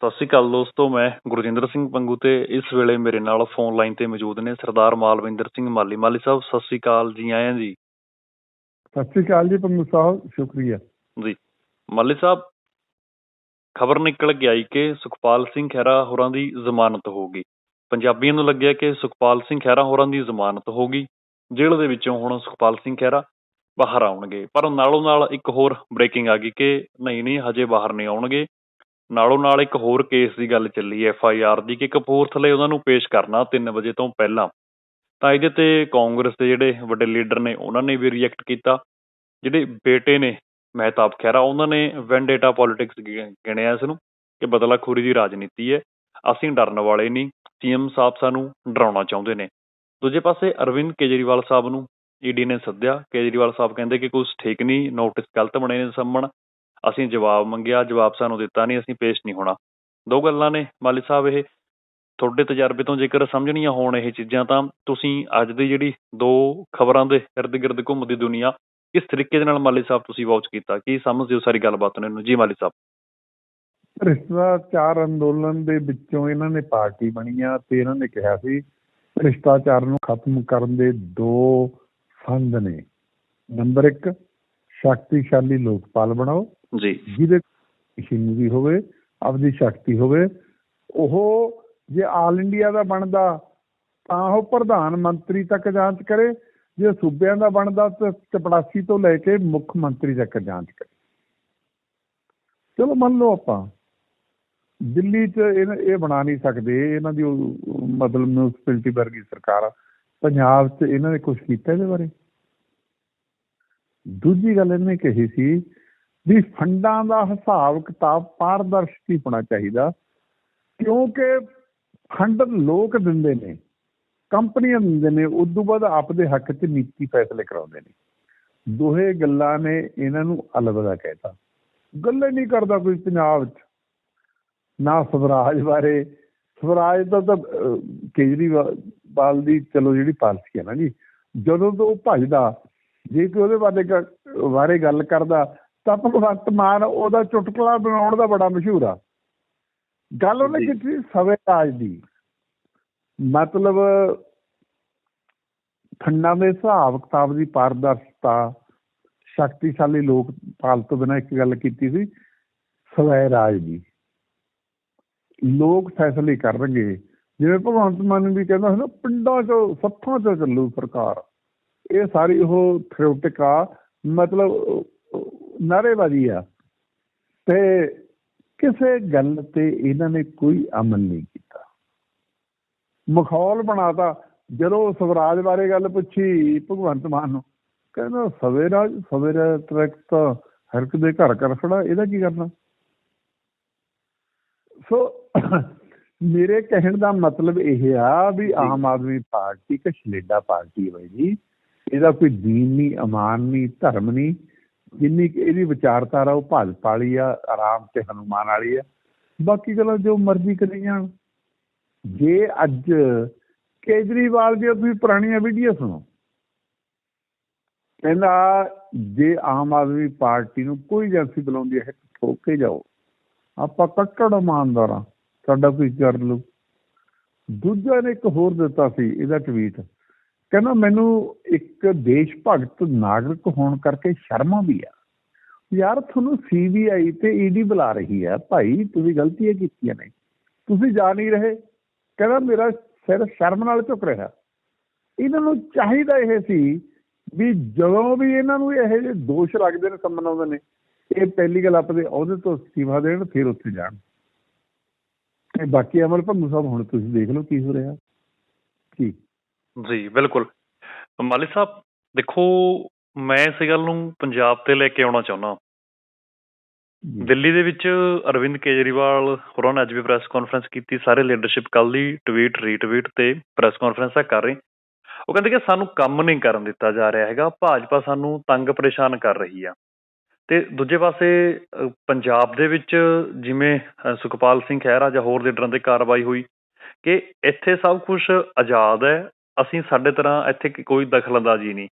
ਸਤਿ ਸ਼੍ਰੀ ਅਕਾਲ ਦੋਸਤੋ ਮੈਂ ਗੁਰਜਿੰਦਰ ਸਿੰਘ ਪੰਗੂ ਤੇ ਇਸ ਵੇਲੇ ਮੇਰੇ ਨਾਲ ਫੋਨ ਲਾਈਨ ਤੇ ਮੌਜੂਦ ਨੇ ਸਰਦਾਰ ਮਾਲਵਿੰਦਰ ਸਿੰਘ ਮਾਲੀ ਮਾਲੀ ਸਾਹਿਬ। ਸਤਿ ਸ਼੍ਰੀ ਅਕਾਲ ਜੀ ਆਇਆਂ ਜੀ। ਸਤਿ ਸ਼੍ਰੀ ਅਕਾਲ ਜੀ ਪੰਗੂ ਸਾਹਿਬ ਸ਼ੁਕਰੀਆ। ਜੀ ਮਾਲੀ ਸਾਹਿਬ ਖਬਰ ਨਿਕਲ ਕੇ ਆਈ ਕਿ ਸੁਖਪਾਲ ਸਿੰਘ ਖਹਿਰਾ ਹੋਰਾਂ ਦੀ ਜ਼ਮਾਨਤ ਹੋ ਗਈ। ਪੰਜਾਬੀਆਂ ਨੂੰ ਲੱਗਿਆ ਕਿ ਸੁਖਪਾਲ ਸਿੰਘ ਖਹਿਰਾ ਹੋਰਾਂ ਦੀ ਜ਼ਮਾਨਤ ਹੋ ਗਈ। ਜੇਲ੍ਹ ਦੇ ਵਿੱਚੋਂ ਹੁਣ ਸੁਖਪਾਲ ਸਿੰਘ ਖਹਿਰਾ ਬਾਹਰ ਆਉਣਗੇ। ਪਰ ਨਾਲੋਂ ਨਾਲ ਇੱਕ ਹੋਰ ਬ੍ਰੇਕਿੰਗ ਆ ਗਈ ਕਿ ਨਹੀਂ ਨਹੀਂ ਹਜੇ ਬਾਹਰ ਨਹੀਂ ਆਉਣਗੇ। ਨਾਲੋਂ ਨਾਲ ਇੱਕ ਹੋਰ ਕੇਸ ਦੀ ਗੱਲ ਚੱਲੀ ਐਫ ਆਈ ਆਰ ਦੀ, ਕਿ ਕਪੂਰਥਲੇ ਉਹਨਾਂ ਨੂੰ ਪੇਸ਼ ਕਰਨਾ 3 ਵਜੇ ਤੋਂ ਪਹਿਲਾਂ। ਤਾਂ ਇਹਦੇ ਤੇ ਕਾਂਗਰਸ ਦੇ ਜਿਹੜੇ ਵੱਡੇ ਲੀਡਰ ਨੇ, ਉਹਨਾਂ ਨੇ ਵੀ ਰਿਐਕਟ ਕੀਤਾ। ਜਿਹੜੇ ਬੇਟੇ ਨੇ, ਮਹਿਤਾਬ ਖਹਿਰਾ, ਉਹਨਾਂ ਨੇ ਵੈਂਡੇਟਾ ਪੋਲਿਟਿਕਸ ਗਿਣਿਆ ਇਸ ਨੂੰ, ਕਿ ਬਦਲਾਖੋਰੀ ਦੀ ਰਾਜਨੀਤੀ ਹੈ। ਅਸੀਂ ਡਰਨ ਵਾਲੇ ਨਹੀਂ ਸੀਐਮ ਸਾਹਿਬ ਸਾਨੂੰ ਡਰਾਉਣਾ ਚਾਹੁੰਦੇ ਨੇ। ਦੂਜੇ ਪਾਸੇ ਅਰਵਿੰਦ ਕੇਜਰੀਵਾਲ ਸਾਹਿਬ ਨੂੰ ਈਡੀ ਨੇ ਸੱਦਿਆ। ਕੇਜਰੀਵਾਲ ਸਾਹਿਬ ਕਹਿੰਦੇ ਕਿ ਕੁਝ ਠੀਕ ਨਹੀਂ ਨੋਟਿਸ ਗਲਤ ਬਣੇ ਨੇ ਸੰਮਣ ਅਸੀਂ ਜਵਾਬ ਮੰਗਿਆ, ਜਵਾਬ ਸਾਨੂੰ ਦਿੱਤਾ ਨਹੀਂ, ਅਸੀਂ ਪੇਸ਼ ਨਹੀਂ ਹੋਣਾ। ਦੋ ਗੱਲਾਂ ਨੇ ਮਾਲੀ ਸਾਹਿਬ, ਇਹ ਤੁਹਾਡੇ ਤਜਰਬੇ ਤੋਂ ਜੇਕਰ ਸਮਝਣੀਆਂ ਹੋਣ ਇਹ ਚੀਜ਼ਾਂ, ਤਾਂ ਤੁਸੀਂ ਅੱਜ ਦੀ ਜਿਹੜੀ ਦੋ ਖਬਰਾਂ ਦੇ ਇਰਦ ਗਿਰਦ ਘੁੰਮਦੀ ਦੁਨੀਆ, ਕਿਸ ਤਰੀਕੇ ਦੇ ਨਾਲ ਮਾਲੀ ਸਾਹਿਬ ਤੁਸੀਂ ਵਾਚ ਕੀਤਾ? ਕੀ ਸਮਝਦੇ ਹੋ ਸਾਰੀ ਗੱਲਬਾਤ ਨੂੰ? ਜੀ ਮਾਲੀ ਸਾਹਿਬ। ਭ੍ਰਿਸ਼ਟਾਚਾਰ ਅੰਦੋਲਨ ਦੇ ਵਿੱਚੋਂ ਇਹਨਾਂ ਨੇ ਪਾਰਟੀ ਬਣੀ ਆ ਤੇ ਇਹਨਾਂ ਨੇ ਕਿਹਾ ਸੀ ਭ੍ਰਿਸ਼ਟਾਚਾਰ ਨੂੰ ਖਤਮ ਕਰਨ ਦੇ ਦੋ ਫੰਦ ਨੇ। ਨੰਬਰ 1 ਸ਼ਕਤੀਸ਼ਾਲੀ ਲੋਕਪਾਲ ਬਣਾਓ। ਜੀ। ਜਿਹਦੇ ਮਸ਼ੀਨਰੀ ਹੋਵੇ, ਆਪਦੀ ਸ਼ਕਤੀ ਹੋਵੇ, ਉਹ ਜੇ ਆਲ ਇੰਡੀਆ ਦਾ ਬਣਦਾ, ਤਾਂ ਉਹ ਪ੍ਰਧਾਨ ਮੰਤਰੀ ਤੱਕ ਜਾਂਚ ਕਰੇ। ਜੇ ਸੂਬਿਆਂ ਦਾ ਬਣਦਾ, ਤਾਂ ਚਪੜਾਸੀ ਤੋਂ ਲੈ ਕੇ ਮੁੱਖ ਮੰਤਰੀ ਤੱਕ ਜਾਂਚ ਕਰੇ। ਚਲੋ ਮੰਨ ਲਓ ਆਪਾਂ, ਦਿੱਲੀ 'ਚ ਇਹ ਬਣਾ ਨਹੀਂ ਸਕਦੇ। ਇਹਨਾਂ ਦੀ ਮਤਲਬ ਮਿਊਨਿਸਪੈਲਿਟੀ ਵਰਗੀ ਸਰਕਾਰ ਪੰਜਾਬ 'ਚ ਇਹਨਾਂ ਨੇ ਕੁਝ ਕੀਤਾ ਇਹਦੇ ਬਾਰੇ? ਦੂਜੀ ਗੱਲ ਇਹਨੇ ਕਹੀ ਸੀ ਵੀ ਫੰਡਾਂ ਦਾ ਹਿਸਾਬ ਕਿਤਾਬ ਪਾਰਦਰਸ਼ੀ ਹੋਣਾ ਚਾਹੀਦਾ, ਕਿਉਂਕਿ ਫੰਡ ਲੋਕ ਦਿੰਦੇ ਨੇ, ਕੰਪਨੀਆਂ ਦਿੰਦੇ ਨੇ ਉਸ ਤੋਂ ਬਾਅਦ ਆਪਦੇ ਹੱਕ 'ਚ ਨੀਤੀ ਫੈਸਲੇ ਕਰਾਉਂਦੇ ਨੇ। ਦੋਹੇ ਗੱਲਾਂ ਨੇ ਇਹਨਾਂ ਨੂੰ ਅਲਵਿਦਾ ਕਹਿਤਾ। ਗੱਲ ਨਹੀਂ ਕਰਦਾ ਕੋਈ ਪੰਜਾਬ 'ਚ, ਨਾ ਸਵਰਾਜ ਬਾਰੇ। ਸਵਰਾਜ ਦਾ ਤਾਂ ਕੇਜਰੀਵਾਲ ਦੀ ਚਲੋ ਜਿਹੜੀ ਪਾਲਿਸੀ ਹੈ ਨਾ ਜੀ, ਜਦੋਂ ਤੋਂ ਉਹ ਭਜਦਾ, ਜੇ ਕੋਈ ਉਹਦੇ ਬਾਰੇ ਬਾਰੇ ਗੱਲ ਕਰਦਾ ਤਾਂ ਭਗਵੰਤ ਮਾਨ ਉਹਦਾ ਚੁਟਕਲਾ ਬਣਾਉਣ ਦਾ ਬੜਾ ਮਸ਼ਹੂਰ ਆ। ਗੱਲ ਉਹਨੇ ਕੀਤੀ ਸਵੇ ਰਾਜ ਦੀ। ਮਤਲਬ ਫੰਡਾਂ ਦੇ ਹਿਸਾਬ ਕਿਤਾਬ ਦੀ ਪਾਰਦਰਸ਼ਤਾ ਸ਼ਕਤੀਸ਼ਾਲੀ ਲੋਕ ਪਾਲ ਤੋਂ ਬਿਨਾਂ ਇੱਕ ਗੱਲ ਕੀਤੀ ਸੀ ਸਵੈ ਰਾਜ ਦੀ। ਲੋਕ ਫੈਸਲੇ ਕਰਨਗੇ। ਜਿਵੇਂ ਭਗਵੰਤ ਮਾਨ ਵੀ ਕਹਿੰਦਾ ਸੀ ਨਾ ਪਿੰਡਾਂ 'ਚ ਸੱਥਾਂ 'ਚ ਚੱਲੂ ਸਰਕਾਰ। ਇਹ ਸਾਰੀ ਉਹ ਥਿਓਟਿਕ ਆ। ਮਤਲਬ ਨਾਰੇਬਾਜ਼ੀ ਆ। ਤੇ ਕਿਸੇ ਗੱਲ ਤੇ ਇਹਨਾਂ ਨੇ ਕੋਈ ਅਮਲ ਨਹੀਂ ਕੀਤਾ। ਮਖੌਲ ਬਣਾਤਾ। ਜਦੋਂ ਸਵਰਾਜ ਬਾਰੇ ਗੱਲ ਪੁੱਛੀ ਭਗਵੰਤ ਮਾਨ ਨੂੰ ਕਹਿੰਦਾ ਸਵੇਰਾ ਸਵੇਰਾ ਟਰੈਕ ਤਾਂ ਹਰ ਦੇ ਘਰ ਘਰ ਖੜਾ ਇਹਦਾ ਕੀ ਕਰਨਾ? ਸੋ ਮੇਰੇ ਕਹਿਣ ਦਾ ਮਤਲਬ ਇਹ ਆ ਵੀ ਆਮ ਆਦਮੀ ਪਾਰਟੀ ਇੱਕ ਛਲੇਡਾ ਪਾਰਟੀ ਹੈ ਜੀ ਇਹਦਾ ਕੋਈ ਦੀਨ ਨਹੀਂ ਅਮਾਨ ਨਹੀਂ ਧਰਮ ਨਹੀਂ। ਜਿੰਨੀ ਇਹਦੀ ਵਿਚਾਰਧਾਰਾ, ਉਹ ਭਾਜਪਾ ਵਾਲੀ ਆ, ਆਰਾਮ ਤੇ ਹਨੂਮਾਨ ਵਾਲੀ ਆ। ਬਾਕੀ ਗੱਲਾਂ ਜੋ ਮਰਜ਼ੀ ਕਰੀ ਜਾਣ ਜੇ ਅੱਜ ਕੇਜਰੀਵਾਲ ਦੀਆਂ ਤੁਸੀਂ ਪੁਰਾਣੀਆਂ ਵੀਡੀਓ ਸੁਣੋ। ਕਹਿੰਦਾ, ਜੇ ਆਮ ਆਦਮੀ ਪਾਰਟੀ ਨੂੰ ਕੋਈ ਏਜੰਸੀ ਬੁਲਾਉਂਦੀ ਹੈ, ਠੋਕ ਕੇ ਜਾਓ। ਆਪਾਂ ਕੱਟੜ ਇਮਾਨਦਾਰਾਂ ਸਾਡਾ ਕੋਈ ਕਰ ਲੂ। ਦੂਜਾ ਨੇ ਇੱਕ ਹੋਰ ਦਿੱਤਾ ਸੀ, ਇਹਦਾ ਟਵੀਟ ਕਹਿੰਦਾ ਮੈਨੂੰ ਇੱਕ ਦੇਸ਼ ਭਗਤ ਨਾਗਰਿਕ ਹੋਣ ਕਰਕੇ ਸ਼ਰਮਾ ਵੀ ਆ। ਯਾਰ ਤੁਹਾਨੂੰ ਸੀਬੀਆਈ ਤੇ ਈਡੀ ਬੁਲਾ ਰਹੀ ਆ। ਭਾਈ, ਤੁਸੀਂ ਗਲਤੀਆਂ ਕੀਤੀਆਂ ਨੇ। ਤੁਸੀਂ ਜਾ ਨਹੀਂ ਰਹੇ। ਕਹਿੰਦਾ ਮੇਰਾ ਸਿਰ ਸ਼ਰਮ ਨਾਲ ਝੁਕ ਰਿਹਾ। ਇਹਨਾਂ ਨੂੰ ਚਾਹੀਦਾ ਇਹ ਸੀ ਵੀ ਜਦੋਂ ਵੀ ਇਹਨਾਂ ਨੂੰ ਇਹੋ ਜਿਹੇ ਦੋਸ਼ ਲੱਗਦੇ ਨੇ ਸੰਮਨ ਆਉਂਦੇ ਨੇ, ਇਹ ਪਹਿਲੀ ਗੱਲ ਆਪਣੇ ਅਹੁਦੇ ਤੋਂ ਅਸਤੀਫਾ ਦੇਣ, ਫਿਰ ਉੱਥੇ ਜਾਣ। ਤੇ ਬਾਕੀ ਅਮਲ ਭੰਗੂ ਸਾਹਿਬ, ਹੁਣ ਤੁਸੀਂ ਦੇਖ ਲਓ ਕੀ ਹੋ ਰਿਹਾ। ਕੀ? ਜੀ ਬਿਲਕੁਲ। ਮਾਲੀ ਸਾਹਿਬ ਦੇਖੋ ਮੈਂ ਇਸ ਗੱਲ ਨੂੰ ਪੰਜਾਬ ਤੇ ਲੈ ਕੇ ਆਉਣਾ ਚਾਹੁੰਦਾ। ਦਿੱਲੀ ਦੇ ਵਿੱਚ ਅਰਵਿੰਦ ਕੇਜਰੀਵਾਲ ਹੋਰਾਂ ਨੇ ਅੱਜ ਵੀ ਪ੍ਰੈਸ ਕਾਨਫਰੰਸ ਕੀਤੀ। ਸਾਰੇ ਲੀਡਰਸ਼ਿਪ ਕੱਲ ਦੀ ਟਵੀਟ ਰੀਟਵੀਟ ਤੇ ਪ੍ਰੈਸ ਕਾਨਫਰੰਸਾਂ ਕਰ ਰਹੇ। ਉਹ ਕਹਿੰਦੇ ਕਿ ਸਾਨੂੰ ਕੰਮ ਨਹੀਂ ਕਰਨ ਦਿੱਤਾ ਜਾ ਰਿਹਾ ਹੈਗਾ। ਭਾਜਪਾ ਸਾਨੂੰ ਤੰਗ ਪਰੇਸ਼ਾਨ ਕਰ ਰਹੀ ਆ। ਤੇ ਦੂਜੇ ਪਾਸੇ ਪੰਜਾਬ ਦੇ ਵਿੱਚ ਜਿਵੇਂ ਸੁਖਪਾਲ ਸਿੰਘ ਖਹਿਰਾ ਜਾਂ ਹੋਰ ਲੀਡਰਾਂ ਤੇ ਕਾਰਵਾਈ ਹੋਈ ਕਿ ਇੱਥੇ ਸਭ ਕੁਝ ਆਜ਼ਾਦ ਹੈ। ਅਸੀਂ ਸਾਡੇ ਤਰ੍ਹਾਂ ਇੱਥੇ ਕੋਈ ਦਖਲਅੰਦਾਜ਼ੀ ਨਹੀਂ।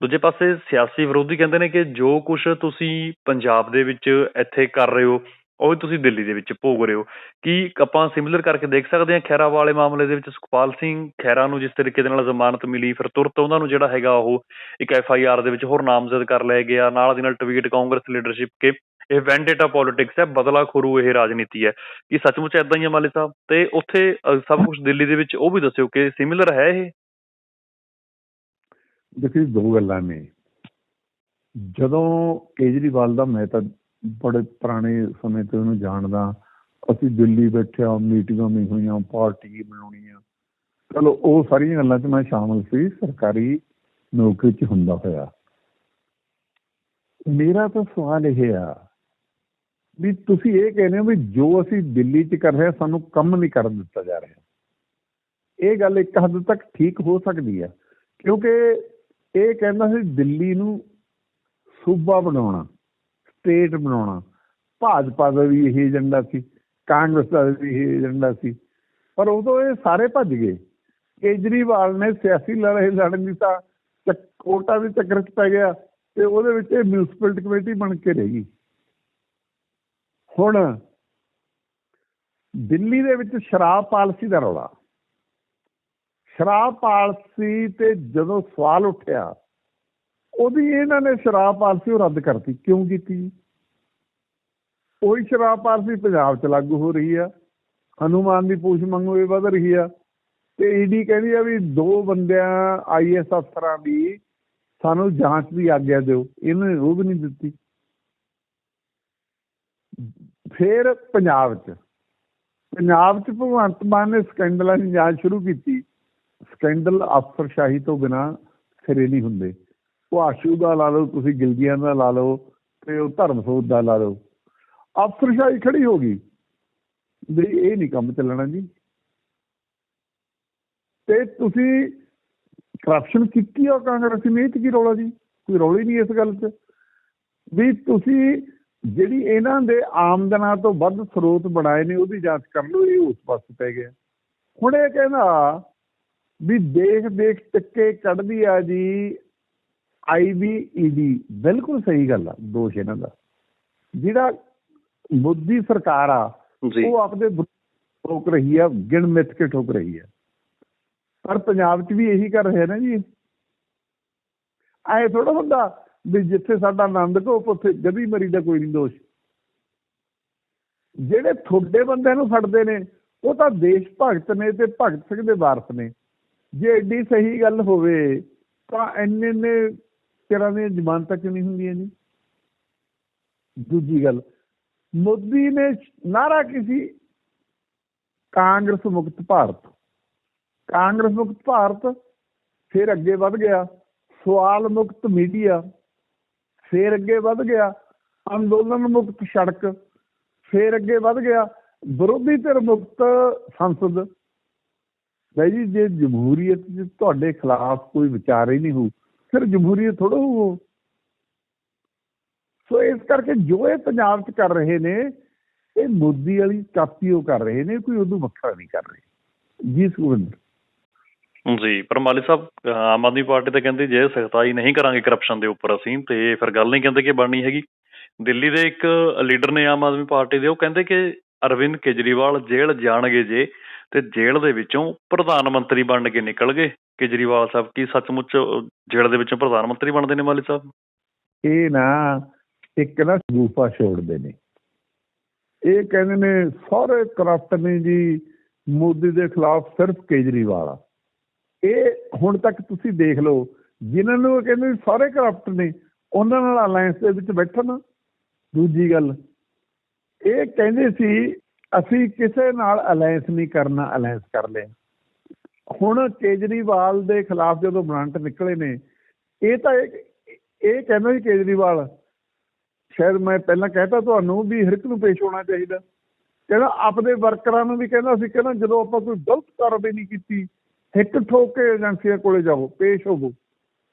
ਦੂਜੇ ਪਾਸੇ ਸਿਆਸੀ ਵਿਰੋਧੀ ਕਹਿੰਦੇ ਨੇ ਕਿ ਜੋ ਕੁਝ ਤੁਸੀਂ ਪੰਜਾਬ ਦੇ ਵਿੱਚ ਇੱਥੇ ਕਰ ਰਹੇ ਹੋ, ਉਹ ਤੁਸੀਂ ਦਿੱਲੀ ਦੇ ਵਿੱਚ ਭੋਗ ਰਹੇ ਹੋ। ਕੀ ਆਪਾਂ ਸਿਮਿਲਰ ਕਰਕੇ ਦੇਖ ਸਕਦੇ ਹਾਂ ਖੈਰਾ ਵਾਲੇ ਮਾਮਲੇ ਦੇ ਵਿੱਚ ਸੁਖਪਾਲ ਸਿੰਘ ਖੈਰਾ ਨੂੰ ਜਿਸ ਤਰੀਕੇ ਦੇ ਨਾਲ ਜ਼ਮਾਨਤ ਮਿਲੀ, ਫਿਰ ਤੁਰਤ ਉਹਨਾਂ ਨੂੰ ਜਿਹੜਾ ਹੈਗਾ ਉਹ ਇੱਕ ਐਫ ਆਈ ਆਰ ਦੇ ਵਿੱਚ ਹੋਰ ਨਾਮਜ਼ਦ ਕਰ ਲਿਆ ਗਿਆ। ਨਾਲ ਦੀ ਨਾਲ ਟਵੀਟ ਕਾਂਗਰਸ ਲੀਡਰਸ਼ਿਪ ਕੇ ਇਹ ਵੈਂਡੇਟਾ ਪੋਲਿਟਿਕਸ ਹੈ ਬਦਲਾਖੋਰੂ ਇਹ ਰਾਜਨੀਤੀ ਹੈ। ਕੀ ਸੱਚਮੁੱਚ ਇਦਾਂ ਹੀ ਹੈ ਮਾਲੀ ਸਾਹਿਬ? ਤੇ ਉੱਥੇ ਸਭ ਕੁਝ ਦਿੱਲੀ ਦੇ ਵਿੱਚ ਉਹ ਵੀ ਦੱਸਿਓ ਕਿ ਸਿਮਿਲਰ ਹੈ ਇਹ? ਦੇਖੋ ਦੋ ਗੱਲਾਂ ਨੇ। ਜਦੋਂ ਕੇਜਰੀਵਾਲ ਦਾ, ਮੈਂ ਤਾਂ ਬੜੇ ਪੁਰਾਣੇ ਸਮੇਂ ਤੋਂ ਉਹਨੂੰ ਜਾਣਦਾ। ਅਸੀਂ ਦਿੱਲੀ ਬੈਠਿਆ, ਮੀਟਿੰਗਾਂ ਵੀ ਹੋਈਆਂ, ਪਾਰਟੀ ਬਣਾਉਣੀ ਚਲੋ, ਉਹ ਸਾਰੀਆਂ ਗੱਲਾਂ 'ਚ ਮੈਂ ਸ਼ਾਮਲ ਸੀ, ਸਰਕਾਰੀ ਨੌਕਰੀ 'ਚ ਹੁੰਦਾ ਹੋਇਆ। ਮੇਰਾ ਤਾਂ ਸਵਾਲ ਇਹ ਆ ਵੀ ਤੁਸੀਂ ਇਹ ਕਹਿੰਦੇ ਹੋ ਵੀ ਜੋ ਅਸੀਂ ਦਿੱਲੀ 'ਚ ਕਰ ਰਹੇ ਹਾਂ, ਸਾਨੂੰ ਕੰਮ ਨਹੀਂ ਕਰਨ ਦਿੱਤਾ ਜਾ ਰਿਹਾ। ਇਹ ਗੱਲ ਇੱਕ ਹੱਦ ਤੱਕ ਠੀਕ ਹੋ ਸਕਦੀ ਹੈ ਕਿਉਂਕਿ ਇਹ ਕਹਿੰਦਾ ਸੀ ਦਿੱਲੀ ਨੂੰ ਸੂਬਾ ਬਣਾਉਣਾ, ਸਟੇਟ ਬਣਾਉਣਾ। ਭਾਜਪਾ ਦਾ ਵੀ ਇਹ ਏਜੰਡਾ ਸੀ, ਕਾਂਗਰਸ ਦਾ ਵੀ ਇਹ ਏਜੰਡਾ ਸੀ, ਪਰ ਉਦੋਂ ਇਹ ਸਾਰੇ ਭੱਜ ਗਏ। ਕੇਜਰੀਵਾਲ ਨੇ ਸਿਆਸੀ ਲੜਾਈ ਲੜਨ ਦੀ ਤਾਂ ਚੱਕ- ਕੋਟਾ ਦੇ ਚੱਕਰ 'ਚ ਪੈ ਗਿਆ ਤੇ ਉਹਦੇ ਵਿੱਚ ਇਹ ਮਿਊਨਿਸਪੈਲਿਟੀ ਕਮੇਟੀ ਬਣ ਕੇ ਰਹਿ ਗਈ। ਹੁਣ ਦਿੱਲੀ ਦੇ ਵਿੱਚ ਸ਼ਰਾਬ ਪਾਲਿਸੀ ਦਾ ਰੌਲਾ। ਸ਼ਰਾਬ ਪਾਲਿਸੀ ਤੇ ਜਦੋਂ ਸਵਾਲ ਉੱਠਿਆ, ਉਹਦੀ ਇਹਨਾਂ ਨੇ ਸ਼ਰਾਬ ਪਾਲਿਸੀ ਉਹ ਰੱਦ ਕਰਤੀ। ਕਿਉਂ ਕੀਤੀ? ਉਹੀ ਸ਼ਰਾਬ ਪਾਲਿਸੀ ਪੰਜਾਬ 'ਚ ਲਾਗੂ ਹੋ ਰਹੀ ਆ। ਹਨੂਮਾਨ ਦੀ ਪੂਛ ਮੰਗੋ ਇਹ ਵਧ ਰਹੀ ਆ। ਤੇ ਈਡੀ ਕਹਿੰਦੀ ਆ ਵੀ ਦੋ ਬੰਦਿਆਂ ਆਈਐਸ ਅਫਸਰਾਂ ਦੀ ਸਾਨੂੰ ਜਾਂਚ ਦੀ ਆਗਿਆ ਦਿਓ। ਇਹਨੇ ਉਹ ਵੀ ਨਹੀਂ ਦਿੱਤੀ। ਫਿਰ ਪੰਜਾਬ 'ਚ। ਪੰਜਾਬ 'ਚ ਭਗਵੰਤ ਮਾਨ ਨੇ ਸਕੈਂਡਲਾਂ ਦੀ ਜਾਂਚ ਸ਼ੁਰੂ ਕੀਤੀ। ਸਕੈਂਡਲ ਅਫਸਰਸ਼ਾਹੀ ਤੋਂ ਬਿਨਾ ਸਿਰੇ ਨਹੀਂ ਹੁੰਦੇ। ਉਹ ਆਸ਼ੂ ਦਾ ਲਾ ਲਓ, ਤੁਸੀਂ ਗਿਲਜੀਆਂ ਦਾ ਲਾ ਲਓ ਤੇ ਉਹ ਧਰਮਸੋਤ ਦਾ ਲਾ ਲਓ। ਅਫਸਰਸ਼ਾਹੀ ਖੜੀ ਹੋ ਗਈ। ਵੀ ਇਹ ਨਹੀਂ ਕੰਮ ਚੱਲਣਾ ਜੀ। ਤੇ ਤੁਸੀਂ ਕਰਪਸ਼ਨ ਕੀਤੀ ਆ ਕਾਂਗਰਸੀ ਨੇ ਇਹ 'ਚ ਕੀ ਰੌਲਾ ਜੀ? ਕੋਈ ਰੌਲਾ ਹੀ ਨਹੀਂ ਇਸ ਗੱਲ 'ਚ। ਵੀ ਤੁਸੀਂ ਜਿਹੜੀ ਇਹਨਾਂ ਦੇ ਆਮਦਨਾਂ ਤੋਂ ਵੱਧ ਸਰੋਤ ਬਣਾਏ ਨੇ ਉਹਦੀ ਜਾਂਚ ਕਰ ਲਓ ਇਹ ਉਸ ਪਾਸੇ ਪੈ ਗਿਆ ਹੁਣ ਇਹ ਕਹਿੰਦਾ ਵੀ ਦੇਖ ਦੇਖ ਟੱਕੇ ਕੱਢਦੀ ਆ ਜੀ ਆਈਬੀਈਡੀ ਬਿਲਕੁਲ ਸਹੀ ਗੱਲ ਆ ਦੋਸ਼ ਇਹਨਾਂ ਦਾ। ਜਿਹੜਾ ਮੋਦੀ ਸਰਕਾਰ ਆ ਉਹ ਆਪਦੇ ਠੋਕ ਰਹੀ ਆ ਗਿਣ ਮਿੱਥ ਕੇ ਠੋਕ ਰਹੀ ਆ। ਪਰ ਪੰਜਾਬ 'ਚ ਵੀ ਇਹੀ ਕਰ ਰਹੇ ਨੇ ਜੀ। ਐ ਥੋੜਾ ਹੁੰਦਾ ਵੀ ਜਿੱਥੇ ਸਾਡਾ ਆਨੰਦ ਘੋਪ, ਉੱਥੇ ਗਦੀ ਮਰੀ ਦਾ ਕੋਈ ਨਹੀਂ ਦੋਸ਼। ਜਿਹੜੇ ਥੋੜੇ ਬੰਦਿਆਂ ਨੂੰ ਫੜਦੇ ਨੇ, ਉਹ ਤਾਂ ਦੇਸ਼ ਭਗਤ ਨੇ ਤੇ ਭਗਤ ਸਿੰਘ ਦੇ ਵਾਰਸ ਨੇ। ਜੇ ਐਡੀ ਸਹੀ ਗੱਲ ਹੋਵੇ, ਤਾਂ ਇੰਨੇ ਨੇ ਤਰ੍ਹਾਂ ਦੀਆਂ ਜ਼ਮਾਨਤਾਂ ਕਿਉਂ ਨਹੀਂ ਹੁੰਦੀਆਂ ਜੀ ਦੂਜੀ ਗੱਲ, ਮੋਦੀ ਨੇ ਨਾਰਾ ਕਿਸੇ ਕਾਂਗਰਸ ਮੁਕਤ ਭਾਰਤ। ਕਾਂਗਰਸ ਮੁਕਤ ਭਾਰਤ ਫਿਰ ਅੱਗੇ ਵੱਧ ਗਿਆ। ਸਵਾਲ ਮੁਕਤ ਮੀਡੀਆ। ਫੇਰ ਅੱਗੇ ਵੱਧ ਗਿਆ। ਅੰਦੋਲਨ ਮੁਕਤ ਸੜਕ, ਫੇਰ ਅੱਗੇ ਵੱਧ ਗਿਆ। ਵਿਰੋਧੀ ਧਿਰ ਮੁਕਤ ਸੰਸਦ। ਭਾਈ ਜੀ, ਜੇ ਜਮਹੂਰੀਅਤ 'ਚ ਤੁਹਾਡੇ ਖਿਲਾਫ ਕੋਈ ਵਿਚਾਰ ਹੀ ਨਹੀਂ ਹੋਊ, ਫਿਰ ਜਮਹੂਰੀਅਤ ਥੋੜਾ ਹੋਊ ਸੋ ਇਸ ਕਰਕੇ ਜੋ ਇਹ ਪੰਜਾਬ 'ਚ ਕਰ ਰਹੇ ਨੇ, ਇਹ ਮੋਦੀ ਵਾਲੀ ਕਾਪੀ ਉਹ ਕਰ ਰਹੇ ਨੇ, ਕੋਈ ਉਦੋਂ ਵੱਖਰਾ ਨਹੀਂ ਕਰ ਰਹੇ। ਜੀ ਸੁਖਵਿੰਦਰ। ਜੀ ਪਰ ਮਾਲੀ ਸਾਹਿਬ ਆਮ ਆਦਮੀ ਪਾਰਟੀ ਤਾਂ ਕਹਿੰਦੀ ਜੇ ਸਖਤਾਈ ਨਹੀਂ ਕਰਾਂਗੇ ਕਰਪਸ਼ਨ ਦੇ ਉੱਪਰ ਅਸੀਂ ਤੇ ਫਿਰ ਗੱਲ ਨਹੀਂ ਕਹਿੰਦੇ ਕਿ ਬਣਨੀ ਹੈਗੀ। ਦਿੱਲੀ ਦੇ ਇੱਕ ਲੀਡਰ ਨੇ ਆਮ ਆਦਮੀ ਪਾਰਟੀ ਦੇ ਉਹ ਕਹਿੰਦੇ ਕਿ ਅਰਵਿੰਦ ਕੇਜਰੀਵਾਲ ਜੇਲ੍ਹ ਜਾਣਗੇ ਜੇ ਤੇ ਜੇਲ੍ਹ ਦੇ ਵਿੱਚੋਂ ਪ੍ਰਧਾਨ ਮੰਤਰੀ ਬਣ ਕੇ ਨਿਕਲ ਗਏ। ਕੇਜਰੀਵਾਲ ਸਾਹਿਬ ਕੀ ਸੱਚਮੁੱਚ ਅਹ, ਜੇਲ੍ਹ ਦੇ ਵਿੱਚੋਂ ਪ੍ਰਧਾਨ ਮੰਤਰੀ ਬਣਦੇ ਨੇ ਮਾਲੀ ਸਾਹਿਬ? ਇਹ ਨਾ ਇੱਕ ਨਾ ਗੂਫਾ ਛੋੜਦੇ ਨੇ। ਇਹ ਕਹਿੰਦੇ ਨੇ ਸਾਰੇ ਕਰਪਟ ਨੇ ਜੀ ਮੋਦੀ ਦੇ ਖਿਲਾਫ ਸਿਰਫ ਕੇਜਰੀਵਾਲ ਆ। ਇਹ ਹੁਣ ਤੱਕ ਤੁਸੀਂ ਦੇਖ ਲਓ, ਜਿਨ੍ਹਾਂ ਨੂੰ ਇਹ ਕਹਿੰਦੇ ਸਾਰੇ ਕਰਪਟ ਨੇ, ਉਹਨਾਂ ਨਾਲ ਅਲਾਈਅੰਸ ਦੇ ਵਿੱਚ ਬੈਠਣ। ਦੂਜੀ ਗੱਲ, ਇਹ ਕਹਿੰਦੇ ਸੀ, ਅਸੀਂ ਕਿਸੇ ਨਾਲ ਅਲਾਈਅੰਸ ਨਹੀਂ ਕਰਨਾ ਅਲਾਈਅੰਸ ਕਰ ਲਿਆ ਹੁਣ ਕੇਜਰੀਵਾਲ ਦੇ ਖਿਲਾਫ ਜਦੋਂ ਬ੍ਰਾਂਟ ਨਿਕਲੇ ਨੇ, ਇਹ ਤਾਂ ਇਹ ਇਹ ਕਹਿੰਦਾ ਸੀ ਕੇਜਰੀਵਾਲ, ਸ਼ਾਇਦ ਮੈਂ ਪਹਿਲਾਂ ਕਹਿਤਾ ਤੁਹਾਨੂੰ ਵੀ ਹਰ ਇੱਕ ਨੂੰ ਪੇਸ਼ ਹੋਣਾ ਚਾਹੀਦਾ। ਕਹਿੰਦਾ ਆਪਦੇ ਵਰਕਰਾਂ ਨੂੰ ਵੀ ਕਹਿੰਦਾ ਸੀ, ਕਹਿੰਦਾ ਜਦੋਂ ਆਪਾਂ ਕੋਈ ਗਲਤ ਕਾਰਵਾਈ ਨਹੀਂ ਕੀਤੀ ਹਿੱਕ ਠੋਕ ਕੇ ਏਜੰਸੀਆਂ ਕੋਲੇ ਜਾਓ, ਪੇਸ਼ ਹੋਵੋ।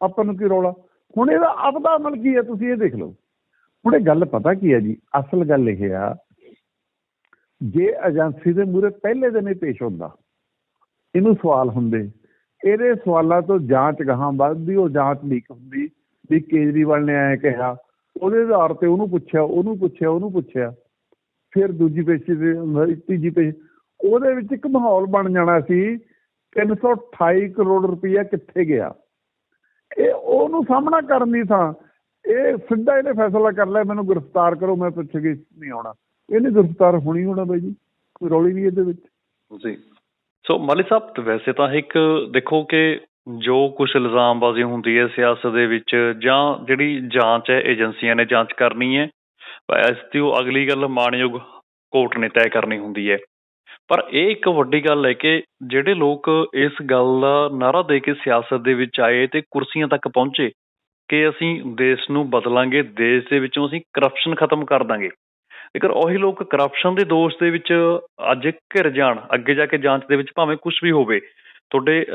ਆਪਾਂ ਨੂੰ ਕੀ ਰੌਲਾ? ਹੁਣ ਇਹਦਾ ਆਪਦਾ ਅਮਲ ਕੀ ਹੈ? ਤੁਸੀਂ ਇਹ ਦੇਖ ਲਓ। ਹੁਣ ਇਹ ਗੱਲ ਪਤਾ ਕੀ ਹੈ ਜੀ? ਅਸਲ ਗੱਲ ਇਹ ਆ, ਜੇ ਏਜੰਸੀ ਦੇ ਮੂਰੇ ਪਹਿਲੇ ਦਿਨ ਹੀ ਪੇਸ਼ ਹੁੰਦਾ, ਇਹਨੂੰ ਸਵਾਲ ਹੁੰਦੇ, ਇਹਦੇ ਸਵਾਲਾਂ ਤੋਂ ਜਾਂਚ ਗਾਹਾਂ ਵੱਧਦੀ, ਉਹ ਜਾਂਚ ਲੀਕ ਹੁੰਦੀ, ਵੀ ਕੇਜਰੀਵਾਲ ਨੇ ਐ ਕਿਹਾ, ਉਹਦੇ ਆਧਾਰ ਤੇ ਉਹਨੂੰ ਪੁੱਛਿਆ ਉਹਨੂੰ ਪੁੱਛਿਆ ਉਹਨੂੰ ਪੁੱਛਿਆ। ਫਿਰ ਦੂਜੀ ਪੇਸ਼ੀ ਦੇ ਤੀਜੀ ਪੇਸ਼ੀ, ਉਹਦੇ ਵਿੱਚ ਇੱਕ ਮਾਹੌਲ ਬਣ ਜਾਣਾ ਸੀ 328 ਕਰੋੜ ਰੁਪਈਆ ਕਿੱਥੇ ਗਿਆ? ਇਹ ਉਹਨੂੰ ਸਾਹਮਣਾ ਕਰਨ ਦੀ ਥਾਂ। ਇਹ ਸਿੱਧਾ ਇਹਨੇ ਫੈਸਲਾ ਕਰ ਲਿਆ, ਮੈਨੂੰ ਗ੍ਰਿਫਤਾਰ ਕਰੋ, ਮੈਂ ਪੁੱਛਗਿੱਛ ਨਹੀਂ ਆਉਣਾ। ਇਹਨੇ ਗ੍ਰਿਫਤਾਰ ਹੋਣੀ ਹੋਣਾ ਬਾਈ ਜੀ, ਕੋਈ ਰੌਲੀ ਨਹੀਂ ਇਹਦੇ ਵਿੱਚ। ਜੀ। ਸੋ ਮਾਲੀ ਸਾਹਿਬ ਵੈਸੇ ਤਾਂ ਇੱਕ ਦੇਖੋ ਕਿ ਜੋ ਕੁਝ ਇਲਜ਼ਾਮਬਾਜ਼ੀ ਹੁੰਦੀ ਹੈ ਸਿਆਸਤ ਦੇ ਵਿੱਚ, ਜਾਂ ਜਿਹੜੀ ਜਾਂਚ ਹੈ, ਏਜੰਸੀਆਂ ਨੇ ਜਾਂਚ ਕਰਨੀ ਹੈ, ਇਸ ਦੀ ਉਹ ਅਗਲੀ ਗੱਲ ਮਾਣਯੋਗ ਕੋਰਟ ਨੇ ਤੈਅ ਕਰਨੀ ਹੁੰਦੀ ਹੈ। ਪਰ ਇਹ ਇੱਕ ਵੱਡੀ ਗੱਲ ਹੈ ਕਿ ਜਿਹੜੇ ਲੋਕ ਇਸ ਗੱਲ ਦਾ ਨਾਰਾ ਦੇ ਕੇ ਸਿਆਸਤ ਦੇ ਵਿੱਚ ਆਏ ਤੇ ਕੁਰਸੀਆਂ ਤੱਕ ਪਹੁੰਚੇ ਕਿ ਅਸੀਂ ਦੇਸ਼ ਨੂੰ ਬਦਲਾਂਗੇ, ਦੇਸ਼ ਦੇ ਵਿੱਚੋਂ ਅਸੀਂ ਕਰਪਸ਼ਨ ਖਤਮ ਕਰ ਦਾਂਗੇ। ਜੇਕਰ ਉਹੀ ਲੋਕ ਕਰਪਸ਼ਨ ਦੇ ਦੋਸ਼ ਦੇ ਵਿੱਚ ਅੱਜ ਘਿਰ ਜਾਣ, ਅੱਗੇ ਜਾ ਕੇ ਜਾਂਚ ਦੇ ਵਿੱਚ ਭਾਵੇਂ ਕੁਝ ਵੀ ਹੋਵੇ, ਤੁਹਾਡੇ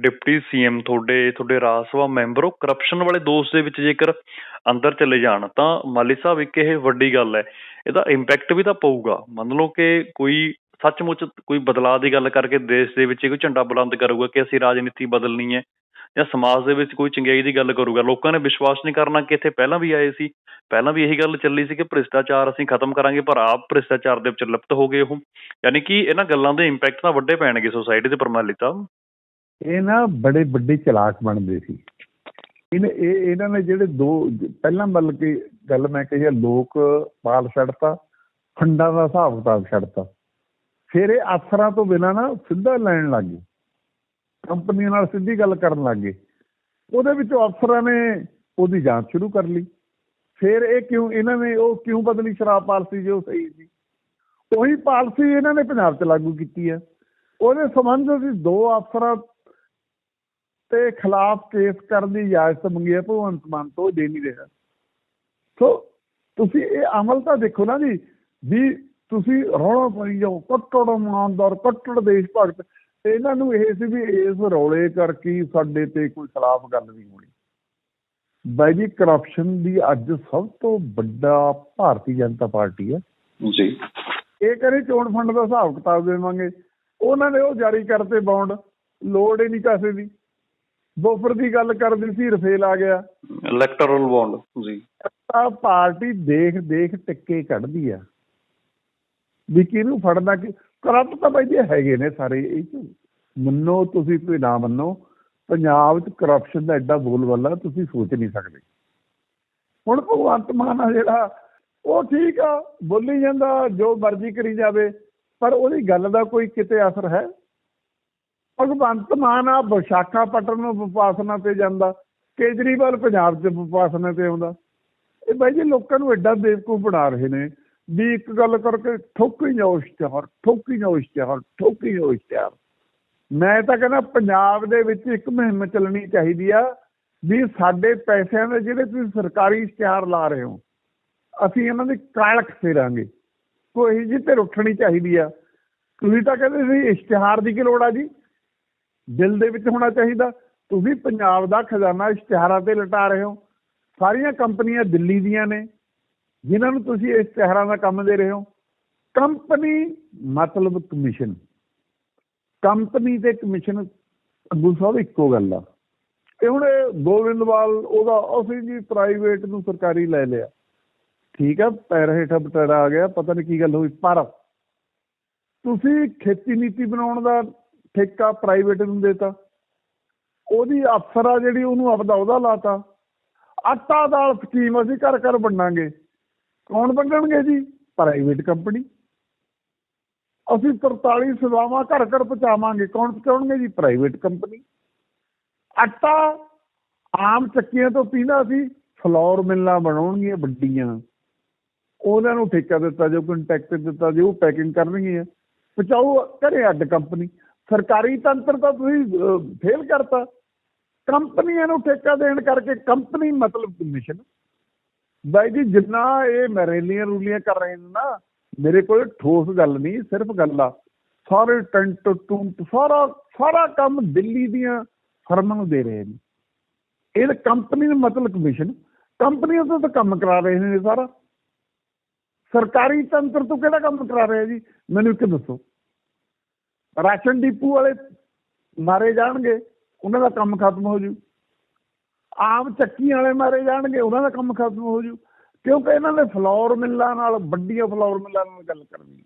ਡਿਪਟੀ ਸੀਐਮ ਤੁਹਾਡੇ ਤੁਹਾਡੇ ਰਾਜ ਸਭਾ ਮੈਂਬਰ, ਉਹ ਕਰਪਸ਼ਨ ਵਾਲੇ ਦੋਸ਼ ਦੇ ਵਿੱਚ ਜੇਕਰ ਅੰਦਰ ਚਲੇ ਜਾਣ, ਤਾਂ ਮਾਲੀ ਸਾਹਿਬ ਇੱਕ ਇਹ ਵੱਡੀ ਗੱਲ ਹੈ। ਇਹਦਾ ਇੰਪੈਕਟ ਵੀ ਤਾਂ ਪਊਗਾ। ਮੰਨ ਲਓ ਕਿ ਕੋਈ ਸੱਚਮੁੱਚ ਕੋਈ ਬਦਲਾਅ ਦੀ ਗੱਲ ਕਰਕੇ ਦੇਸ਼ ਦੇ ਵਿੱਚ ਕੋਈ ਝੰਡਾ ਬੁਲੰਦ ਕਰੂਗਾ ਕਿ ਅਸੀਂ ਰਾਜਨੀਤੀ ਬਦਲਣੀ ਹੈ ਜਾਂ ਸਮਾਜ ਦੇ ਵਿੱਚ ਕੋਈ ਚੰਗਿਆਈ ਦੀ ਗੱਲ ਕਰੂਗਾ। ਲੋਕਾਂ ਨੇ ਵਿਸ਼ਵਾਸ ਨਹੀਂ ਕਰਨਾ ਕਿ ਇੱਥੇ ਪਹਿਲਾਂ ਵੀ ਆਏ ਸੀ। ਪਹਿਲਾਂ ਵੀ ਇਹੀ ਗੱਲ ਚੱਲੀ ਸੀ ਕਿ ਭ੍ਰਿਸ਼ਟਾਚਾਰ ਅਸੀਂ ਖਤਮ ਕਰਾਂਗੇ, ਪਰ ਆਪ ਭ੍ਰਿਸ਼ਟਾਚਾਰ ਦੇ ਵਿੱਚ ਲਿਪਤ ਹੋ ਗਏ ਉਹ। ਯਾਨੀ ਕਿ ਇਹਨਾਂ ਗੱਲਾਂ ਦੇ ਇੰਪੈਕਟ ਤਾਂ ਵੱਡੇ ਪੈਣਗੇ ਸੋਸਾਇਟੀ ਤੇ ਪ੍ਰਮਾਲੀ ਸਾਹਿਬ ਇਹ ਨਾ ਬੜੇ ਵੱਡੇ ਚਲਾਕ ਬਣਦੇ ਸੀ। ਇਹਨੇ ਇਹ, ਇਹਨਾਂ ਨੇ ਜਿਹੜੇ ਦੋ, ਪਹਿਲਾਂ ਮਤਲਬ ਕਿ ਗੱਲ ਮੈਂ ਕਹੀ ਆ, ਲੋਕ ਪਾਲ ਛੱਡਤਾ ਫੰਡਾਂ ਦਾ ਹਿਸਾਬ ਕਿਤਾਬ ਛੱਡਤਾ। ਫਿਰ ਇਹ ਅਫਸਰਾਂ ਤੋਂ ਬਿਨਾਂ ਨਾ ਸਿੱਧਾ ਲੈਣ ਲੱਗ ਗਏ। ਕੰਪਨੀਆਂ ਨਾਲ ਸਿੱਧੀ ਗੱਲ ਕਰਨ ਲੱਗ ਗਏ। ਉਹਦੇ ਵਿੱਚੋਂ ਅਫਸਰਾਂ ਨੇ ਉਹਦੀ ਜਾਂਚ ਸ਼ੁਰੂ ਕਰ ਲਈ। ਫਿਰ ਇਹ ਕਿਉਂ, ਇਹਨਾਂ ਨੇ ਉਹ ਕਿਉਂ ਬਦਲੀ ਸ਼ਰਾਬ ਪਾਲਿਸੀ ਜੋ ਸਹੀ ਸੀ? ਉਹੀ ਪਾਲਿਸੀ ਇਹਨਾਂ ਨੇ ਪੰਜਾਬ 'ਚ ਲਾਗੂ ਕੀਤੀ ਹੈ ਉਹਦੇ ਸੰਬੰਧ ਅਸੀਂ ਦੋ ਅਫਸਰਾਂ ਤੇ ਖਿਲਾਫ ਕੇਸ ਕਰਨ ਦੀ ਇਜਾਜ਼ਤ ਮੰਗੀ ਹੈ ਭਗਵੰਤ ਮਾਨ ਤੋਂ ਦੇ ਨਹੀਂ ਰਿਹਾ। ਸੋ ਤੁਸੀਂ ਇਹ ਅਮਲ ਤਾਂ ਦੇਖੋ ਨਾ ਜੀ, ਵੀ ਤੁਸੀਂ ਰੌਲਾ ਪਾਈ ਜਾਓ ਕੱਟੜ ਇਮਾਨਦਾਰ ਕੱਟੜ ਦੇਸ਼ ਭਗਤ। ਇਹਨਾਂ ਨੂੰ ਇਹ ਸੀ ਵੀ ਇਸ ਰੌਲੇ ਕਰਕੇ ਸਾਡੇ ਤੇ ਕੋਈ ਖਿਲਾਫ ਗੱਲ ਨਹੀਂ ਹੋਣੀ। ਬਾਈ ਜੀ ਕਰਪਸ਼ਨ ਦੀ ਅੱਜ ਸਭ ਤੋਂ ਵੱਡਾ ਭਾਰਤੀ ਜਨਤਾ ਪਾਰਟੀ ਹੈ। ਜੀ। ਇਹ ਕਰੇ ਚੋਣ ਫੰਡ ਦਾ ਹਿਸਾਬ ਕਿਤਾਬ ਦੇਵਾਂਗੇ। ਉਹਨਾਂ ਨੇ ਉਹ ਜਾਰੀ ਕਰਤੇ ਬੌਂਡ ਲੋੜ ਹੀ ਨਹੀਂ ਪੈਸੇ ਦੀ। ਬੋਫਰ ਦੀ ਗੱਲ ਕਰਦੇ ਸੀ ਰਫੇਲ ਆ ਗਿਆ। ਇਲੈਕਟਰਲ ਬੌਂਡ ਜੀ। ਤਾਂ ਪਾਰਟੀ ਦੇਖ ਦੇਖ ਟਿੱਕੇ ਕੱਢਦੀ ਆ। ਵੀ ਕਿਹਨੂੰ ਫੜਨਾ, ਕਿ ਕਰਪਟ ਤਾਂ ਬਾਈ ਜੀ ਹੈਗੇ ਨੇ ਸਾਰੇ, ਇਹ 'ਚ ਮੰਨੋ, ਤੁਸੀਂ ਕੋਈ ਨਾ ਮੰਨੋ, ਪੰਜਾਬ 'ਚ ਕਰਪਸ਼ਨ ਦਾ ਐਡਾ ਬੋਲਬਾਲਾ ਤੁਸੀਂ ਸੋਚ ਨਹੀਂ ਸਕਦੇ। ਹੁਣ ਭਗਵੰਤ ਮਾਨ ਆ ਜਿਹੜਾ, ਉਹ ਠੀਕ ਆ, ਬੋਲੀ ਜਾਂਦਾ, ਜੋ ਮਰਜ਼ੀ ਕਰੀ ਜਾਵੇ, ਪਰ ਉਹਦੀ ਗੱਲ ਦਾ ਕੋਈ ਕਿਤੇ ਅਸਰ ਹੈ? ਭਗਵੰਤ ਮਾਨ ਆ, ਵਿਸ਼ਾਖਾਪਟਨਮ ਨੂੰ ਵਿਪਾਸਨਾ ਤੇ ਜਾਂਦਾ, ਕੇਜਰੀਵਾਲ ਪੰਜਾਬ 'ਚ ਵਿਪਾਸਨਾ ਤੇ ਆਉਂਦਾ। ਇਹ ਬਾਈ ਜੀ ਲੋਕਾਂ ਨੂੰ ਐਡਾ ਬੇਵਕੂਫ ਬਣਾ ਰਹੇ ਨੇ। ਵੀ ਇੱਕ ਗੱਲ ਕਰਕੇ ਠੋਕੀ ਜਾਓ ਇਸ਼ਤਿਹਾਰ, ਠੋਕੀ ਜਾਓ ਇਸ਼ਤਿਹਾਰ, ਠੋਕੀ ਜਾਓ ਇਸ਼ਤਿਹਾਰ। ਮੈਂ ਤਾਂ ਕਹਿੰਦਾ ਪੰਜਾਬ ਦੇ ਵਿੱਚ ਇੱਕ ਮੁਹਿੰਮ ਚੱਲਣੀ ਚਾਹੀਦੀ ਆ ਵੀ ਸਾਡੇ ਪੈਸਿਆਂ ਦੇ ਜਿਹੜੇ ਤੁਸੀਂ ਸਰਕਾਰੀ ਇਸ਼ਤਿਹਾਰ ਲਾ ਰਹੇ ਹੋ, ਅਸੀਂ ਇਹਨਾਂ ਦੀ ਕਾਲਖ ਫੇਰਾਂਗੇ ਕੋਈ ਜੀ ਤੇ ਉੱਠਣੀ ਚਾਹੀਦੀ ਆ। ਤੁਸੀਂ ਤਾਂ ਕਹਿੰਦੇ ਸੀ ਇਸ਼ਤਿਹਾਰ ਦੀ ਕੀ ਲੋੜ ਆ ਜੀ? ਦਿਲ ਦੇ ਵਿੱਚ ਹੋਣਾ ਚਾਹੀਦਾ। ਤੁਸੀਂ ਪੰਜਾਬ ਦਾ ਖਜ਼ਾਨਾ ਇਸ਼ਤਿਹਾਰਾਂ ਤੇ ਲਟਾ ਰਹੇ ਹੋ। ਸਾਰੀਆਂ ਕੰਪਨੀਆਂ ਦਿੱਲੀ ਦੀਆਂ ਨੇ। ਜਿਨ੍ਹਾਂ ਨੂੰ ਤੁਸੀਂ ਇਸ ਇਸ਼ਤਿਹਾਰਾਂ ਦਾ ਕੰਮ ਦੇ ਰਹੇ ਹੋ, ਕੰਪਨੀ ਮਤਲਬ ਕਮਿਸ਼ਨ। ਕੰਪਨੀ ਤੇ ਕਮਿਸ਼ਨ, ਅੱਗੂ ਸਾਹਿਬ ਇੱਕੋ ਗੱਲ ਆ। ਤੇ ਹੁਣ ਇਹ ਗੋਬਿੰਦਵਾਲ ਉਹਦਾ ਅਸੀਂ ਜੀ ਪ੍ਰਾਈਵੇਟ ਨੂੰ ਸਰਕਾਰੀ ਲੈ ਲਿਆ। ਠੀਕ ਆ, ਪੈਰ ਹੇਠਾਂ ਬਟਾਰਾ ਆ ਗਿਆ, ਪਤਾ ਨਹੀਂ ਕੀ ਗੱਲ ਹੋਈ, ਪਰ ਤੁਸੀਂ ਖੇਤੀ ਨੀਤੀ ਬਣਾਉਣ ਦਾ ਠੇਕਾ ਪ੍ਰਾਈਵੇਟ ਨੂੰ ਦੇਤਾ। ਉਹਦੀ ਅਫਸਰ ਆ ਜਿਹੜੀ ਉਹਨੂੰ ਆਪਦਾ ਉਹਦਾ ਲਾਤਾ। ਆਟਾ ਦਾਲ ਸਕੀਮ ਅਸੀਂ ਘਰ ਘਰ ਵੰਡਾਂਗੇ ਕੌਣ ਵੰਡਣਗੇ ਜੀ? ਪ੍ਰਾਈਵੇਟ ਕੰਪਨੀ ਅਸੀਂ 43 ਸੇਵਾਵਾਂ ਘਰ ਘਰ ਪਹੁੰਚਾਵਾਂਗੇ। ਕੌਣ ਪਹੁੰਚਾਉਣਗੇ ਜੀ? ਪ੍ਰਾਈਵੇਟ ਕੰਪਨੀ ਆਟਾ ਆਮ ਚੱਕੀਆਂ ਤੋਂ ਪੀਂਦਾ ਸੀ, ਫਲੋਰ ਮਿਲਾਂ ਬਣਾਉਣਗੀਆਂ ਵੱਡੀਆਂ। ਉਹਨਾਂ ਨੂੰ ਠੇਕਾ ਦਿੱਤਾ ਜੋ ਕੰਟੈਕਟ ਦਿੱਤਾ ਜੋ ਪੈਕਿੰਗ ਕਰਨਗੀਆਂ। ਪਹੁੰਚਾਓ ਘਰੇ ਅੱਡ ਕੰਪਨੀ ਸਰਕਾਰੀ ਤੰਤਰ ਤਾਂ ਤੁਸੀਂ ਫੇਲ ਕਰਤਾ। ਕੰਪਨੀਆਂ ਨੂੰ ਠੇਕਾ ਦੇਣ ਕਰਕੇ ਕੰਪਨੀ ਮਤਲਬ ਕਮਿਸ਼ਨ ਬਾਈ ਜੀ, ਜਿੰਨਾ ਇਹ ਮੈਰੇਲੀਆਂ ਰੂਲੀਆਂ ਕਰ ਰਹੇ ਨੇ ਨਾ, ਮੇਰੇ ਕੋਲ ਠੋਸ ਗੱਲ ਨਹੀਂ, ਸਿਰਫ ਗੱਲ ਆ। ਸਾਰੇ ਟੈਂਟ ਟੂੰਟ ਸਾਰਾ ਸਾਰਾ ਕੰਮ ਦਿੱਲੀ ਦੀਆਂ ਫਰਮਾਂ ਨੂੰ ਦੇ ਰਹੇ ਨੇ। ਇਹ ਕੰਪਨੀ ਦਾ ਮਤਲਬ ਕਮਿਸ਼ਨ ਕੰਪਨੀਆਂ ਤੋਂ ਤਾਂ ਕੰਮ ਕਰਾ ਰਹੇ ਨੇ ਸਾਰਾ। ਸਰਕਾਰੀ ਤੰਤਰ ਤੋਂ ਕਿਹੜਾ ਕੰਮ ਕਰਾ ਰਹੇ ਜੀ? ਮੈਨੂੰ ਇੱਕ ਦੱਸੋ। ਰਾਸ਼ਨ ਡਿਪੂ ਵਾਲੇ ਮਾਰੇ ਜਾਣਗੇ, ਉਹਨਾਂ ਦਾ ਕੰਮ ਖਤਮ ਹੋ ਜੂ। ਆਮ ਚੱਕੀ ਵਾਲੇ ਮਾਰੇ ਜਾਣਗੇ ਉਹਨਾਂ ਦਾ ਕੰਮ ਖਤਮ ਹੋ ਜੂ। ਕਿਉਂਕਿ ਇਹਨਾਂ ਨੇ ਫਲੋਰ ਮਿੱਲਾਂ ਨਾਲ ਵੱਡੀਆਂ ਫਲੋਰ ਮਿੱਲਾਂ ਨਾਲ ਗੱਲ ਕਰਨੀ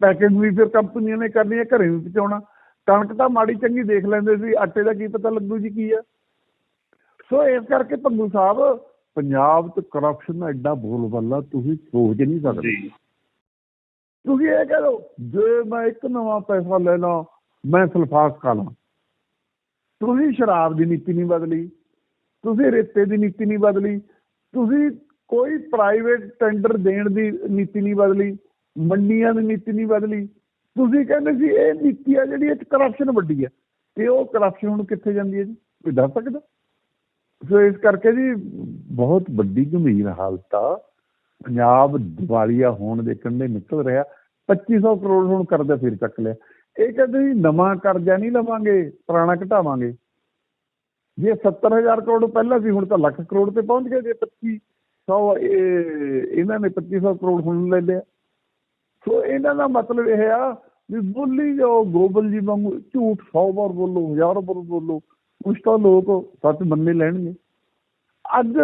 ਪੈਕੇਜ ਵੀ ਫਿਰ ਕੰਪਨੀਆਂ ਨੇ ਕਰਨੀ ਹੈ ਘਰੇ ਵੀ ਪਹੁੰਚਾਉਣਾ। ਕਣਕ ਤਾਂ ਮਾੜੀ ਚੰਗੀ ਦੇਖ ਲੈਂਦੇ ਸੀ ਆਟੇ ਦਾ ਕੀ ਪਤਾ ਲੱਗੂ ਜੀ ਕੀ ਆ ਸੋ ਇਸ ਕਰਕੇ ਭੰਗੂ ਸਾਹਿਬ ਪੰਜਾਬ 'ਚ ਕਰਪਸ਼ਨ ਦਾ ਐਡਾ ਬੋਲਬਾਲਾ ਤੁਸੀਂ ਸੋਚ ਨਹੀਂ ਸਕਦੇ। ਤੁਸੀਂ ਇਹ ਕਹਿ ਲਓ ਜੇ ਮੈਂ ਇੱਕ ਨਵਾਂ ਪੈਸਾ ਲੈ ਲਾਂ ਮੈਂ ਸਲਫਾਸ ਖਾ ਲਾਂ। ਤੁਸੀਂ ਸ਼ਰਾਬ ਦੀ ਨੀਤੀ ਨਹੀਂ ਬਦਲੀ। ਤੁਸੀਂ ਰੇਤੇ ਦੀ ਨੀਤੀ ਨਹੀਂ ਬਦਲੀ, ਤੁਸੀਂ ਕੋਈ ਪ੍ਰਾਈਵੇਟ ਟੈਂਡਰ ਦੇਣ ਦੀ ਨੀਤੀ ਨਹੀਂ ਬਦਲੀ, ਮੰਡੀਆਂ ਦੀ ਨੀਤੀ ਨਹੀਂ ਬਦਲੀ, ਤੁਸੀਂ ਕਹਿੰਦੇ ਸੀ ਇਹ ਨੀਤੀ ਆ ਜਿਹੜੀ ਇਹ ਚ ਕਰਪਸ਼ਨ ਵੱਡੀ ਆ, ਤੇ ਉਹ ਕਰਪਸ਼ਨ ਹੁਣ ਕਿੱਥੇ ਜਾਂਦੀ ਹੈ ਜੀ? ਕੋਈ ਦੱਸ ਸਕਦਾ? ਸੋ ਇਸ ਕਰਕੇ ਜੀ ਬਹੁਤ ਵੱਡੀ ਗੰਭੀਰ ਹਾਲਤ ਆ। ਪੰਜਾਬ ਦਿਵਾਲੀਆ ਹੋਣ ਦੇ ਕੰਢੇ ਨਿਕਲ ਰਿਹਾ 2500 ਕਰੋੜ ਹੁਣ ਕਰਜ਼ਾ ਫਿਰ ਚੱਕ ਲਿਆ। ਇਹ ਕਹਿੰਦੇ ਜੀ ਨਵਾਂ ਕਰਜ਼ਾ ਨਹੀਂ ਲਵਾਂਗੇ, ਪੁਰਾਣਾ ਘਟਾਵਾਂਗੇ। ਜੇ 70000 ਕਰੋੜ ਪਹਿਲਾਂ ਸੀ, ਹੁਣ ਤਾਂ ਲੱਖ ਕਰੋੜ ਤੇ ਪਹੁੰਚ ਗਏ, ਜੇ 2500 ਇਹ ਇਹਨਾਂ ਨੇ 2500 ਕਰੋੜ ਹੁਣ ਲੈ ਲਿਆ। ਸੋ ਇਹਨਾਂ ਦਾ ਮਤਲਬ ਇਹ ਆ ਵੀ ਬੋਲੀ ਜਾਓ ਗੋਬਲ ਜੀ ਵਾਂਗੂ ਝੂਠ 100 ਵਾਰ ਬੋਲੋ, ਹਜ਼ਾਰ ਵਾਰ ਬੋਲੋ, ਕੁਛ ਤਾਂ ਲੋਕ ਸੱਚ ਮੰਨੇ ਲੈਣਗੇ। ਅੱਜ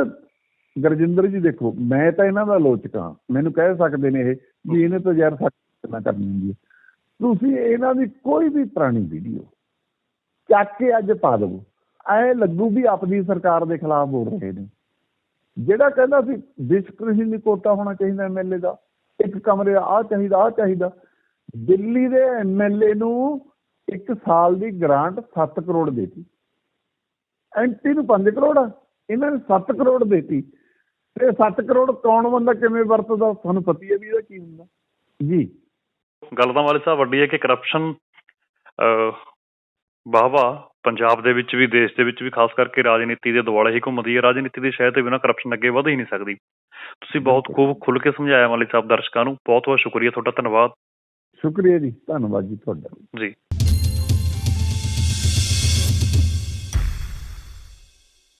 ਗੁਰਜਿੰਦਰ ਜੀ ਦੇਖੋ, ਮੈਂ ਤਾਂ ਇਹਨਾਂ ਦਾ ਆਲੋਚਕ ਹਾਂ, ਮੈਨੂੰ ਕਹਿ ਸਕਦੇ ਨੇ ਇਹ ਵੀ ਇਹਨੇ ਤਾਂ ਯਾਰ ਸੱਚ ਨਾ ਕਰਨੀ ਤੁਸੀਂ ਇਹਨਾਂ ਦੀ ਕੋਈ ਵੀ ਪੁਰਾਣੀ ਵੀਡੀਓ ਚੱਕ ਕੇ ਅੱਜ ਪਾ ਦਿਓ। ਐ ਲੱਗੂ ਵੀ ਆਪਣੀ ਸਰਕਾਰ ਦੇ ਖਿਲਾਫ ਬੋਲ ਰਹੇ ਨੇ। ਜਿਹੜਾ ਕਹਿੰਦਾ ਸੀ ਡਿਸਕ੍ਰਿਸ਼ਨ ਕੋਟਾ ਹੋਣਾ ਚਾਹੀਦਾ ਐਮਐਲਏ ਦਾ, ਇੱਕ ਕਮਰੇ ਦਾ, ਆਹ ਚਾਹੀਦਾ ਆਹ ਚਾਹੀਦਾ। ਦਿੱਲੀ ਦੇ ਐਮਐਲਏ ਨੂੰ ਇੱਕ ਸਾਲ ਦੀ ਗ੍ਰਾਂਟ 7 ਕਰੋੜ ਦੇਤੀ। ਐਂਟੀ ਨੂੰ 5 ਕਰੋੜ ਆ, ਇਹਨਾਂ ਨੇ 7 ਕਰੋੜ ਦੇਤੀ। ਤੇ 7 ਕਰੋੜ ਕੌਣ ਬੰਦਾ ਕਿਵੇਂ ਵਰਤਦਾ, ਤੁਹਾਨੂੰ ਪਤੀ ਹੈ ਵੀ ਇਹਦਾ ਕੀ ਹੁੰਦਾ। ਜੀ। ਗੱਲ ਤਾਂ ਵਾਲੇ ਸਾਹਿਬ ਵੱਡੀ ਹੈ ਕਿ ਕਰਪਸ਼ਨ ਵਾਹਵਾ ਪੰਜਾਬ ਦੇ ਵਿੱਚ ਵੀ ਦੇਸ਼ ਦੇ ਵਿੱਚ ਵੀ ਖਾਸ ਕਰਕੇ ਰਾਜਨੀਤੀ ਦੇ ਦੁਆਲੇ ਹੀ ਘੁੰਮਦੀ ਹੈ। ਰਾਜਨੀਤੀ ਦੀ ਸ਼ਹਿ ਤੇ ਬਿਨਾਂ ਕਰਪਸ਼ਨ ਅੱਗੇ ਵਧ ਹੀ ਨਹੀਂ ਸਕਦੀ। ਤੁਸੀਂ ਬਹੁਤ ਖੂਬ ਖੁੱਲ ਕੇ ਸਮਝਾਇਆ ਵਾਲੇ ਸਾਹਿਬ ਦਰਸ਼ਕਾਂ ਨੂੰ। ਬਹੁਤ ਬਹੁਤ ਸ਼ੁਕਰੀਆ। ਤੁਹਾਡਾ ਧੰਨਵਾਦ। ਸ਼ੁਕਰੀਆ ਜੀ। ਧੰਨਵਾਦ ਜੀ ਤੁਹਾਡਾ। ਜੀ।